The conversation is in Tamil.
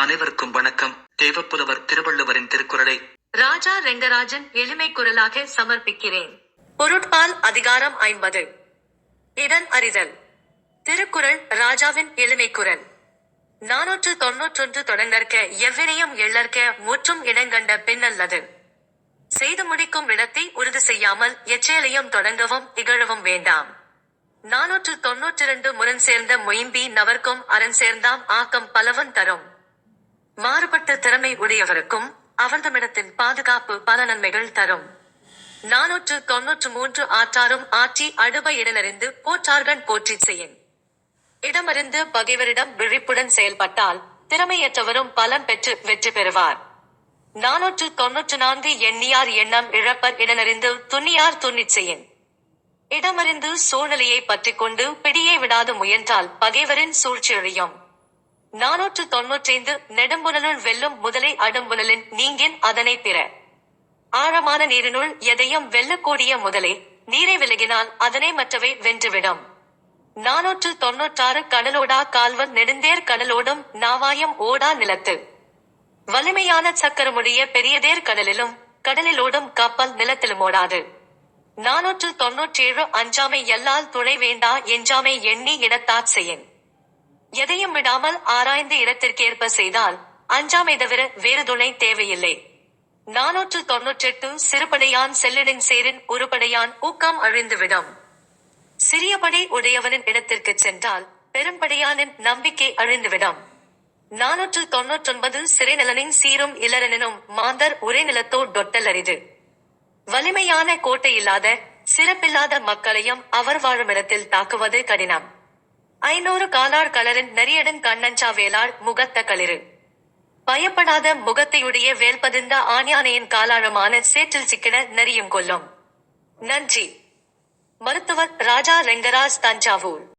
அனைவருக்கும் வணக்கம். தேவப்புலவர் திருவள்ளுவரின் திருக்குறளை ராஜா ரெங்கராஜன் எளிமை குரலாக சமர்ப்பிக்கிறேன். பொருட்பால் அதிகாரம் ஐம்பது. இதன் அறிதல். திருக்குறள் ராஜாவின் எளிமை குரல். நானூற்று தொன்னூற்றொன்று தொடங்கற்க எவ்வினையும் எள்ளற்க முற்றும் இடங்கண்ட பின்னல்லது செய்து முடிக்கும் இடத்தை உறுதி செய்யாமல் எச்செயலையும் தொடங்கவும் இகழவும் வேண்டாம். நானூற்று தொன்னூற்றிரண்டு முரண் சேர்ந்த மொயம்பி நவர்க்கும் அரண் சேர்ந்தாம் ஆக்கம் பலவன் தரும். மாறுபட்ட திறமை உடையவருக்கும் அவர்தமிடத்தின் பாதுகாப்பு பல நன்மைகள் தரும். நானூற்று தொன்னூற்று மூன்று ஆற்றாரும் ஆற்றி அடுப இடனறிந்து போற்றார்கண் போற்றி செய்யின். இடமறிந்து பகைவரிடம் விழிப்புடன் செயல்பட்டால் திறமையற்றவரும் பலம் பெற்று வெற்றி பெறுவார். நானூற்று தொன்னூற்று நான்கு எண்ணியார் எண்ணம் இழப்பர் இடனறிந்து துண்ணியார் துண்ணிச் செய்யின். இடமறிந்து சூழ்நிலையை பற்றிக்கொண்டு கொண்டு விடாது முயன்றால் பகைவரின் சூழ்ச்சி அழியும். நானூற்று தொன்னூற்றைந்து நெடும்புணலுள் வெல்லும் முதலை அடும்புணலின் நீங்கின் அதனை பிற. ஆழமான நீரினுள் எதையும் வெல்லக்கூடிய முதலே நீரை விலகினால் அதனை மற்றவை வென்றுவிடும். நானூற்று தொன்னூற்றாறு கடலோடா கால்வன் நெடுந்தேர் கடலோடும் நாவாயம் ஓடா நிலத்து. வலிமையான சக்கரமுடைய பெரியதேர் கடலிலும் கடலிலோடும் கப்பல் நிலத்திலும் ஓடாது. நானூற்று தொன்னூற்றேழு அஞ்சாமை எல்லால் துணை வேண்டா எஞ்சாமை எண்ணி இடத்தாற் செய்யின். எதையும் விடாமல் ஆராய்ந்து இடத்திற்கேற்ப செய்தால் அஞ்சாமை தவிர வேறு துணை தேவையில்லை. நானூற்று தொன்னூற்றெட்டு சிறுபடையான் செல்லிடின் சேரின் உருப்படையான் ஊக்கம் அழிந்துவிடும். சிறியபடை உடையவனின் இடத்திற்குச் சென்றால் பெரும்படையானின் நம்பிக்கை அழிந்துவிடும். நானூற்று தொன்னூற்றொன்பது சிறைநிலனின் சீரும் இளரனினும் மாந்தர் உரை நிலத்தோ டொட்டல் அரிது. வலிமையான கோட்டை இல்லாத சிறப்பில்லாத மக்களையும் அவர் வாழும் இடத்தில் தாக்குவது கடினம். ஐநூறு காலார் கலரின் நரியடன் கண்ணஞ்சா வேளாள் முகத்த களிறு. பயப்படாத முகத்தையுடைய வேல்பதிந்த ஆணியானையின் காலாழமான சேற்றில் சிக்கிட நெறியும் கொல்லும். நன்றி. மருத்துவர் ராஜா ரெங்கராஜ் தஞ்சாவூர்.